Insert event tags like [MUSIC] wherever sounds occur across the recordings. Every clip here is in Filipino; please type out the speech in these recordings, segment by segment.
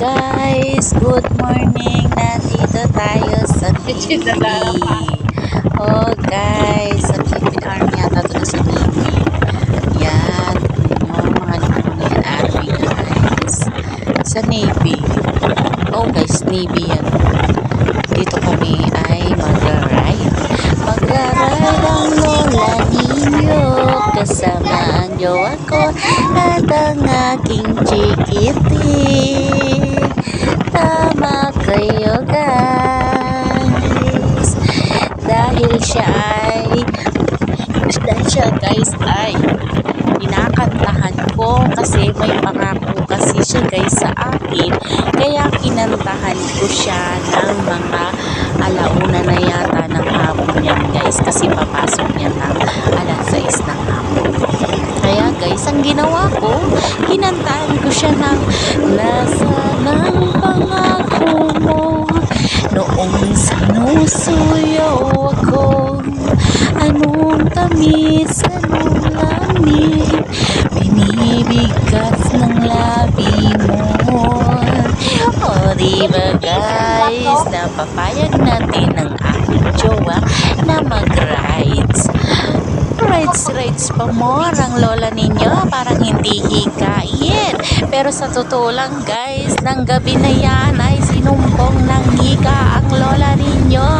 guys, good morning. Nandito tayo sa [LAUGHS] Navy. Oh guys, sa Philippine Army yata ito na sa Navy. Yan, yung mga yan, Army guys. Sa Navy. Oh guys, Navy yan. Dito kami ay mag-ride. Mag-ride ang lola ninyo. Kasama ang jowa ko at ang aking chikiti. Tama kayo guys. Dahil siya ay dahil siya guys ay inakantahan ko kasi may pangako kasi siya guys sa akin kaya kinantahan ko siya ng mga alauna na yata ng hapon yan guys kasi papasok niya ng alas 6 ng hapon guys ang ginawa ko kinantahan ko siya ng nasa ng pangako mo. Noong sinusuyaw ako anong tamis anong lamig binibigkas ng labi mo. O diba guys napapayag natin ang aking jowa na mag-rides rides rides pa more ang lola ninyo. Parang hindi hikain. Pero sa totoo lang guys ng gabi na yan ay sinumpong ng hika ang lola ninyo.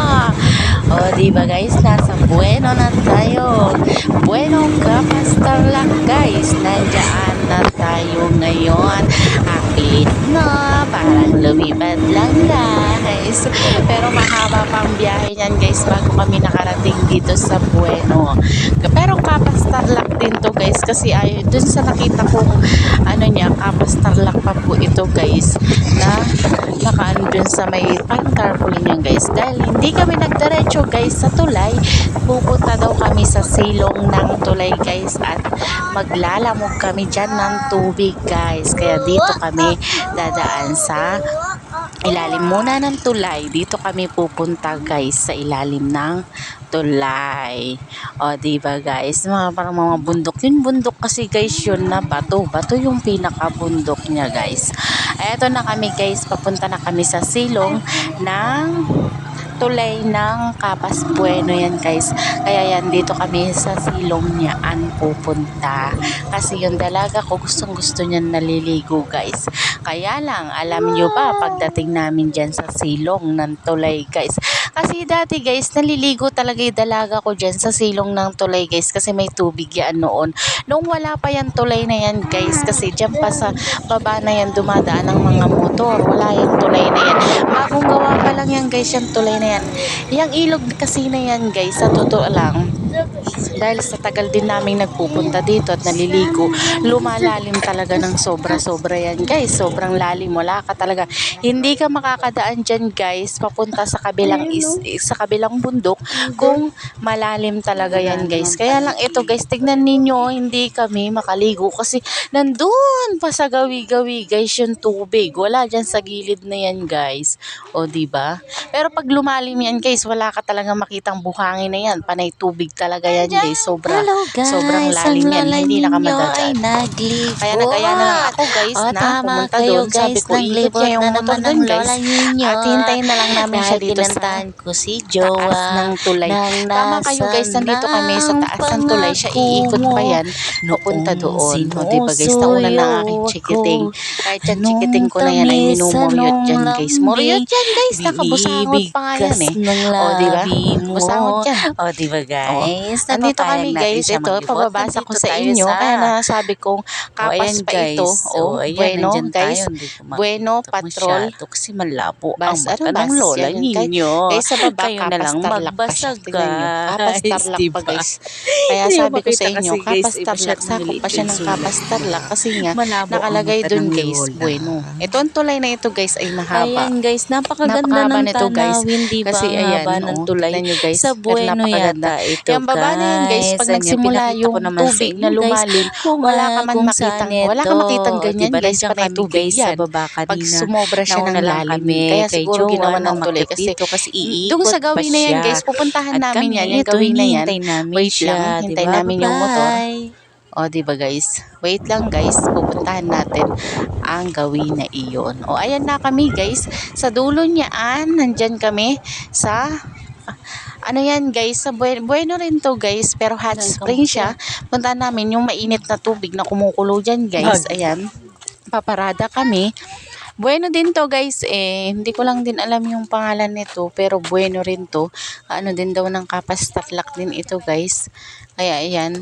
O diba guys? Nasa bueno na tayo. Bueno kapastar lang guys. Nandiyan na tayo ngayon. Happy na parang lumipad lang guys. Pero mahaba pang biyahe niyan guys bago kami nakarating dito sa Bueno. Pero kapastar lang din to guys kasi ay dun sa nakita kong ano niya kapastar lang pa po ito guys na nakaano dun sa may parang tarpaulin yan guys. Dahil hindi kami nagdiretso guys sa tulay pupunta daw kami sa silong ng tulay guys at maglalamog kami dyan ng tubig guys. Kaya dito kami dadaan sa ilalim muna ng tulay. Dito kami pupunta guys sa ilalim ng tulay. O diba guys? Mga parang mga bundok. Yun bundok kasi guys yun na bato. Bato yung pinakabundok niya guys. Eto na kami guys. Papunta na kami sa silong ng tulay ng Kapas Bueno yan guys. Kaya yan dito kami sa silong niyaan pupunta. Kasi yung dalaga ko gustong gusto niyan naliligo guys. Kaya lang alam nyo ba pagdating namin dyan sa silong ng tulay guys. Kasi dati guys naliligo talaga yung dalaga ko dyan sa silong ng tulay guys. Kasi may tubig yan noon. Nung wala pa yan tulay na yan guys. Kasi dyan pa sa baba na yan dumadaan ang mga motor. Wala yung tulay na yan. Bagong gawa pa lang yan guys yung tulay na yan. Yung ilog kasi na yan guys, sa totoo lang, dahil sa tagal din namin nagpupunta dito at naliligo, lumalalim talaga ng sobra-sobra yan guys. Sobrang lalim, wala ka talaga. Hindi ka makakadaan dyan guys, papunta sa kabilang is, sa kabilang bundok kung malalim talaga yan guys. Kaya lang ito guys, tignan ninyo, hindi kami makaligo kasi nandun pa sa gawi-gawi guys yung tubig. Wala dyan sa gilid na yan guys. O ba? Pero pag lumalim yan guys, wala ka talaga makitang buhangin na yan. Panay tubig talaga yan guys. Sobra, Hello guys, sobrang lalim yan. Hindi na ka madadaan. Kaya nagaya na lang ako guys O, na pumunta doon. Sabi guys, ko, ikot naglibot niya yung na motor naman doon guys. ninyo. At hintayin na lang namin siya dito sa ko si taas Jowa. ng tulay. Tama kayo guys, nandito kami sa taas ng tulay. Siya iikot pa yan. Papunta Noong doon. O diba guys, nauna na aking chikiting. Kahit yan chikiting ko na yan ay minumuryot tamis, yan guys. Muryot yan guys. Nakabusangot pa nga yan eh. O diba? Busangot yan. O diba guys? Nandito Napapayag kami guys, ito, pababasa ko sa inyo, sa- kaya nasabi kong O, kapas ayan, pa guys. ito. O, O, ayan, bueno, guys, tayo. Bueno, patrol, kasi malabo ang Bas, mata ano, ng lola ninyo. Guys, sa baba, Kayo na lang pa magbasag Tingnan nyo, kapastarlak diba? pa guys. [LAUGHS] Kaya sabi ko sa inyo, kapastarlak, masyadong sakop pa siya ng sulat. kapastarlak kasi nga, ang nakalagay mata dun guys, bueno. Ito ang tulay na ito guys ay mahaba. Ayan guys, napakaganda Napakahaba ng nito, guys. tanawin, di ba? Kasi Ang ayan, oh, ng tulay. tingnan nyo, guys. Sa Bueno yata ito Yung baba na yan guys, pag nagsimula yung tubig na lumalim, wala ka ah, man makitang, wala ka makitang ganyan Diba, guys, kami, tubig yan. sa baba Pag kanina. sumobra siya ng lalim. Kaya kay siguro ginawa ng tuloy kasi dito kasi iikot doon sa gawin na yan guys, pupuntahan namin yan, yung gawin na yan. Wait lang, hintay diba? namin yung motor. O, di ba guys? Wait lang guys, pupuntahan natin. ang gawin na iyon. O ayan na kami guys, sa dulo niyaan, nandyan kami sa ano yan guys, sa Buen- Bueno rin to guys, pero hot spring siya. Punta namin yung mainit na tubig na kumukulo dyan guys. Ayan, paparada kami. Bueno din to guys eh, hindi ko lang din alam yung pangalan nito, pero bueno rin to. Ano din daw ng kapas tatlak din ito guys. Kaya ayan,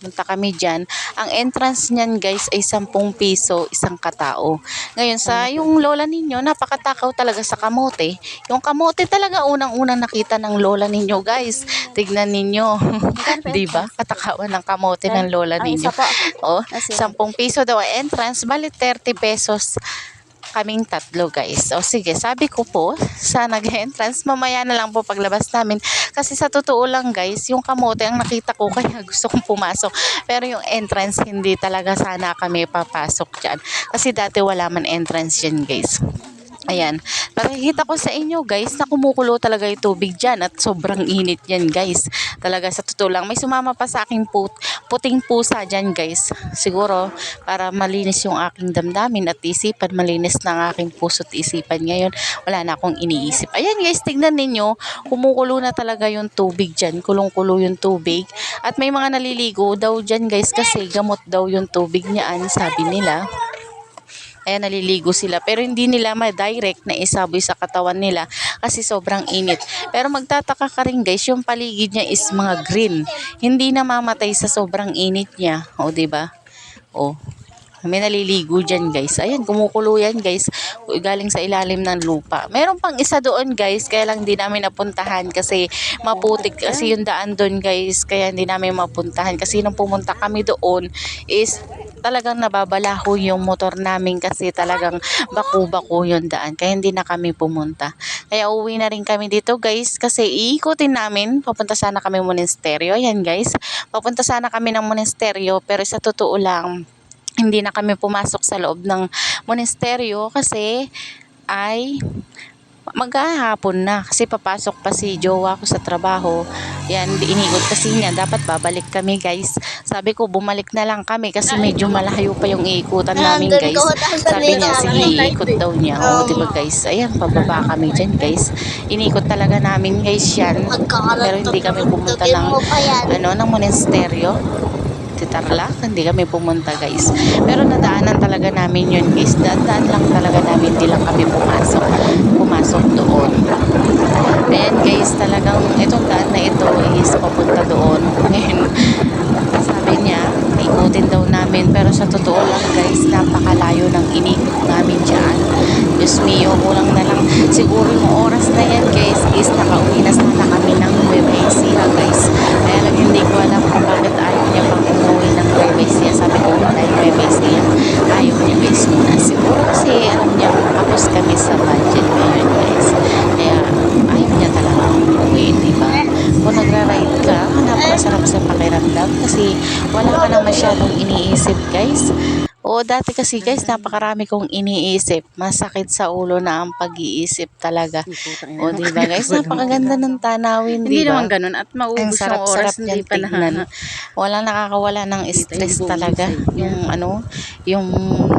punta kami dyan. Ang entrance niyan guys ay 10 piso isang katao. Ngayon sa yung lola ninyo, napakatakaw talaga sa kamote. Yung kamote talaga unang-unang nakita ng lola ninyo guys. Tignan ninyo. [LAUGHS] 'Di ba? Katakawan ng kamote ng lola ninyo. Oh, Kasi- 10 piso daw ang entrance, bali 30 pesos kaming tatlo guys. O sige, sabi ko po sa nag-entrance, mamaya na lang po paglabas namin. Kasi sa totoo lang guys, yung kamote ang nakita ko [LAUGHS] kaya gusto kong pumasok. Pero yung entrance, hindi talaga sana kami papasok dyan. Kasi dati wala man entrance dyan guys. Ayan. Pakikita ko sa inyo guys na kumukulo talaga yung tubig dyan at sobrang init yan guys. Talaga sa totoo lang. May sumama pa sa aking put, puting pusa dyan guys. Siguro para malinis yung aking damdamin at isipan. Malinis ang aking puso at isipan. Ngayon wala na akong iniisip. Ayan guys, tignan ninyo. Kumukulo na talaga yung tubig dyan. Kulong-kulo yung tubig. At may mga naliligo daw dyan guys kasi gamot daw yung tubig niyaan sabi nila. Kaya naliligo sila. Pero hindi nila ma-direct na isaboy sa katawan nila kasi sobrang init. Pero magtataka ka rin guys, yung paligid niya is mga green. Hindi na mamatay sa sobrang init niya. O, ba? O, may naliligo dyan guys. Ayan, kumukulo yan guys. Galing sa ilalim ng lupa. Meron pang isa doon guys, kaya lang hindi namin napuntahan kasi maputik kasi yung daan doon guys. Kaya hindi namin mapuntahan kasi nung pumunta kami doon is talagang nababalaho yung motor namin kasi talagang baku-bako yung daan. Kaya hindi na kami pumunta. Kaya uwi na rin kami dito guys kasi iikutin namin. Papunta sana kami monasteryo. Ayan guys. Papunta sana kami ng monasteryo pero sa totoo lang hindi na kami pumasok sa loob ng monasteryo kasi ay maghahapon na kasi papasok pa si jowa ko sa trabaho. Yan di iniikot kasi niya dapat babalik kami guys. Sabi ko bumalik na lang kami kasi medyo malayo pa yung iikutan namin guys. sabi niya sige iikot daw niya. O diba guys? Ayan pababa kami dyan guys. Inikot talaga namin guys yan. Pero hindi kami pumunta ng ano ng monasteryo Titarlac, hindi kami pumunta guys. Pero nadaanan talaga namin yun guys. Daan-daan lang talaga namin, hindi lang kami pumasok. Pumasok doon. Ayan guys, talagang itong daan na ito is papunta doon. Ngayon, sabi niya, ikutin daw namin. Pero sa totoo lang guys, napakalayo ng inikot namin dyan. Diyos mio, kulang na lang. Siguro yung oras na yan guys is nakauwi na sana kami ng Nueva Ecija guys. Kaya lang hindi ko alam Nueva Ecija, ayaw niya guys muna. Siguro kasi alam niya, tapos kami sa budget ngayon guys. Kaya ayaw niya talaga umuwi, di ba? Kung nagra-ride ka, napakasarap sa pakiramdam kasi wala ka na masyadong iniisip guys. Oo, dati kasi guys, napakarami kong iniisip. Masakit sa ulo na ang pag-iisip talaga. O, di ba guys? Napakaganda ng tanawin, Hindi di ba? naman ganun. At Ang maubos sarap-sarap oras, hindi yan pa tignan. na. Wala nakakawala ng stress talaga. Yung ano, yung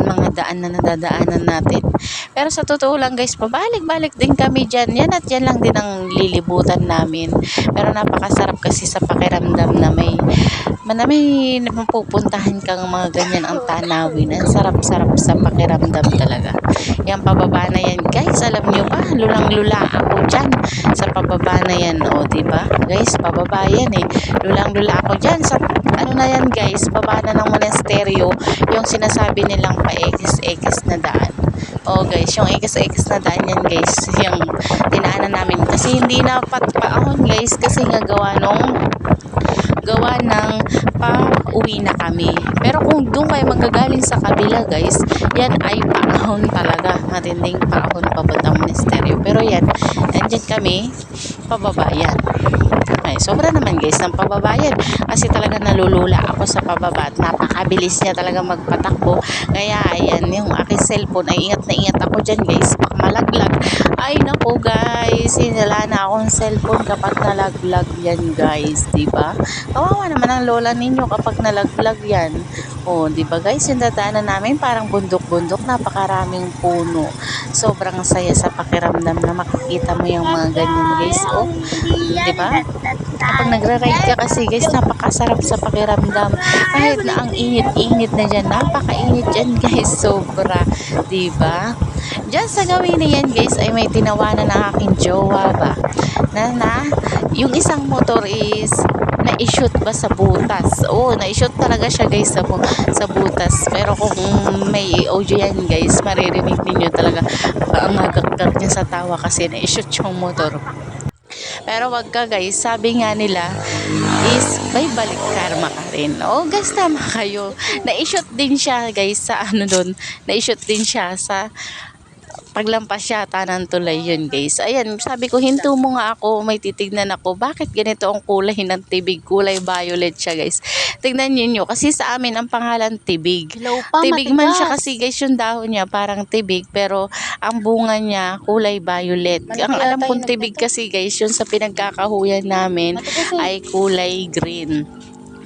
mga daan na nadadaanan natin. Pero sa totoo lang guys, pabalik-balik din kami dyan. Yan at yan lang din ang lilibutan namin. Pero napakasarap kasi sa pakiramdam na may na may mapupuntahan kang mga ganyan ang tanawin. Ang sarap-sarap sa pakiramdam talaga. Yan pababa na yan. Guys, alam nyo ba? Lulang-lula ako dyan sa pababa na yan. O, di ba? Guys, pababa yan eh. Lulang-lula ako dyan sa ano na yan guys, baba na ng monasteryo yung sinasabi nilang pa-X-X na daan. O guys, yung X-X na daan yan guys, yung dinaanan namin. Kasi hindi na patpaahon guys, kasi nga gawa nung gawa ng pa-uwi na kami. Pero kung doon kayo magagaling sa kabila guys, yan ay paahon talaga. Matinding paahon papuntang ministeryo. Pero yan, andyan kami, pababa yan. naman. Sobra naman guys ng pababayad. Kasi talaga nalulula ako sa pababa at napakabilis niya talaga magpatakbo. Kaya ayan, yung aking cellphone ay ingat na ingat ako dyan guys. Baka malaglag. Ay nako guys, hinala na akong cellphone kapag nalaglag yan guys. ba? Kawawa naman ang lola ninyo kapag nalaglag yan. O, di ba guys, yung dadaanan namin parang bundok-bundok, napakaraming puno. Sobrang saya sa pakiramdam na makikita mo yung mga ganyan guys. O, di ba? Kapag nagra-ride ka kasi guys, napakasarap sa pakiramdam. Kahit na ang init-init na dyan, napakainit dyan guys, sobra. Ba? Diyan sa gawin na yan guys, ay may tinawanan ng aking jowa ba? Na, na, yung isang motor is na-shoot ba sa butas? Oo, na-shoot talaga siya guys sa, sa butas. Pero kung may audio yan guys, maririnig ninyo talaga ang hagagag niya sa tawa kasi na-shoot yung motor. Pero wag ka guys, sabi nga nila is may balik karma ka rin. Oh guys, tama kayo. Na-shoot din siya guys sa ano doon. Na-shoot din siya sa paglampas yata ng tulay yun guys. Ayan, sabi ko, hinto mo nga ako, may titignan ako. Bakit ganito ang kulay ng tibig? Kulay violet siya guys. Tignan ninyo, kasi sa amin ang pangalan tibig. Hello pa, tibig man siya matigas. kasi guys, yung dahon niya parang tibig, pero ang bunga niya kulay violet. Malaki ang alam kong tibig kasi guys, yung sa pinagkakahuyan namin Matigas eh. ay kulay green.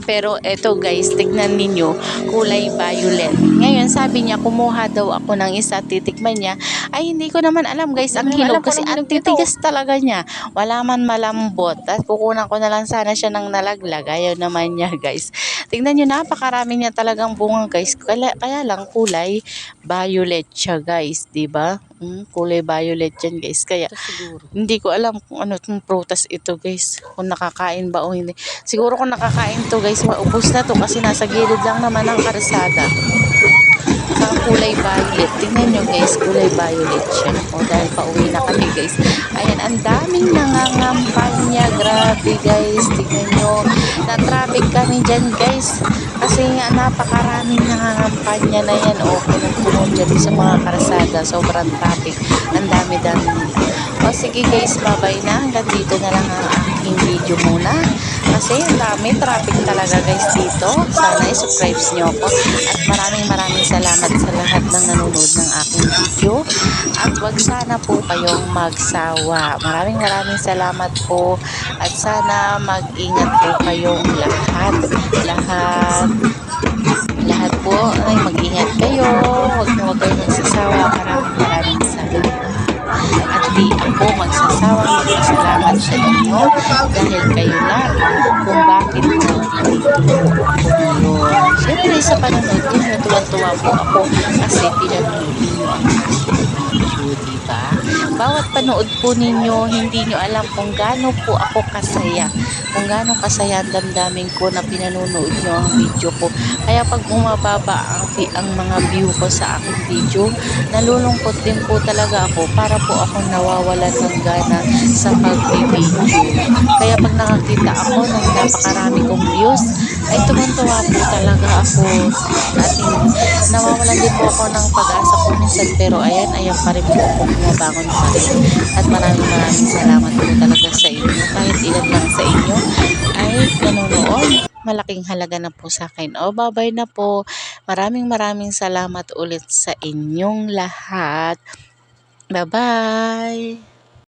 Pero eto guys, tignan ninyo, kulay violet. Ngayon, sabi niya, kumuha daw ako ng isa, titikman niya. Ay, hindi ko naman alam guys, ang kung kasi ang titigas talaga niya. Wala man malambot. At kukunan ko na lang sana siya ng nalaglag. Ayaw naman niya [LAUGHS] guys. Tignan niyo, napakarami niya talagang bunga guys. Kaya, kaya lang kulay violet siya guys, 'di ba? Mm, kulay violet yan guys. Kaya siguro. hindi ko alam kung ano itong prutas ito guys. Kung nakakain ba o hindi. Siguro kung nakakain to guys, maubos na to kasi nasa gilid lang naman ng karsada. Saka kulay violet. Tingnan nyo guys, kulay violet siya. O dahil pauwi na kami guys. Ayan, ang daming nangangampanya. Grabe guys, tingnan nyo. Na-traffic kami dyan guys. Kasi nga napakaraming nangangampanya na yan. O, punong-puno dyan sa mga karsada. Sobrang traffic. Ang dami-dami. O sige guys, bye-bye na. Hanggang dito na lang ang aking video muna. Kasi ang dami traffic talaga guys dito. Sana i-subscribe nyo ako. At maraming maraming salamat sa lahat ng nanonood ng aking video. At wag sana po kayong magsawa. Maraming maraming salamat po. At sana mag-ingat po kayong lahat. Lahat. Lahat po ay mag-ingat kayo. Huwag na huwag kayong magsasawa. Maraming maraming salamat. At di ako magsasawang magpasalamat sa inyo. Dahil kayo lang kung bakit nandito ngayon. Siyempre sa panonood ninyo, tuwan-tuwa po ako kasi pinanood ninyo ang video, diba? Bawat panood po ninyo, hindi nyo alam kung gaano po ako kasaya. Kung gaano kasaya ang damdamin ko na pinanonood nyo ang video ko. Kaya pag bumababa ang, ang mga view ko sa aking video, nalulungkot din po talaga ako para po ako nawawalan ng gana sa pag-video. Kaya pag nakakita ako ng napakarami kong views, ay tumantuwa po talaga ako. At nawawalan din po ako ng pag-asa ko minsan pero ayan, ayan pa rin po ako bumabangon pa rin. At maraming maraming salamat po talaga sa inyo. Kahit ilan lang sa inyo ay nanonood. Malaking halaga na po sa akin. O, bye-bye na po. Maraming maraming salamat ulit sa inyong lahat. Bye-bye!